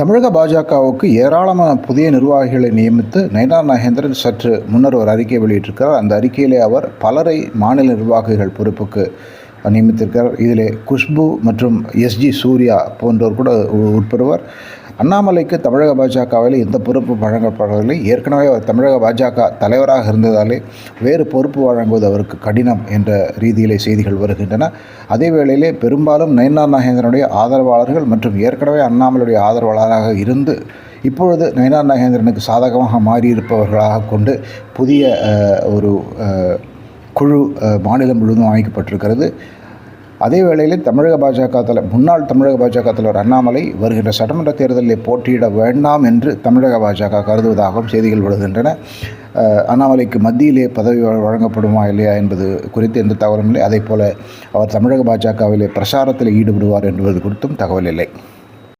தமிழக பாஜகவுக்கு ஏராளமான புதிய நிர்வாகிகளை நியமித்து நயனார் நாகேந்திரன் சற்று முன்னர் ஒரு அறிக்கை வெளியிட்டிருக்கிறார். அந்த அறிக்கையிலே அவர் பலரை மாநில நிர்வாகிகள் பொறுப்புக்கு நியமித்திருக்கிறார். இதிலே குஷ்பு மற்றும் எஸ்ஜி சூர்யா போன்றோர் கூட உட்படுவர். அண்ணாமலைக்கு தமிழக பாஜகவில் எந்த பொறுப்பு வழங்கப்படவில்லை. ஏற்கனவே அவர் தமிழக பாஜக தலைவராக இருந்ததாலே வேறு பொறுப்பு வழங்குவது அவருக்கு கடினம் என்ற ரீதியிலே செய்திகள் வருகின்றன. அதே வேளையிலே பெரும்பாலும் நயனார் நாகேந்திரனுடைய ஆதரவாளர்கள் மற்றும் ஏற்கனவே அண்ணாமலையுடைய ஆதரவாளராக இருந்து இப்பொழுது நயனார் நாகேந்திரனுக்கு சாதகமாக மாறியிருப்பவர்களாக கொண்டு புதிய ஒரு குழு மாநிலம் முழுவதும் அமைக்கப்பட்டிருக்கிறது. அதே வேளையில் தமிழக பாஜக தலை முன்னாள் தமிழக பாஜக தலைவர் அண்ணாமலை வருகின்ற சட்டமன்ற தேர்தலில் போட்டியிட வேண்டாம் என்று தமிழக பாஜக கருதுவதாகவும் செய்திகள் விடுகின்றன அண்ணாமலைக்கு மத்தியிலே பதவி வழங்கப்படுமா இல்லையா என்பது குறித்து எந்த தகவலும் இல்லை. அதே போல அவர் தமிழக பாஜகவிலே பிரச்சாரத்தில் ஈடுபடுவார் என்பது குறித்தும் தகவல் இல்லை.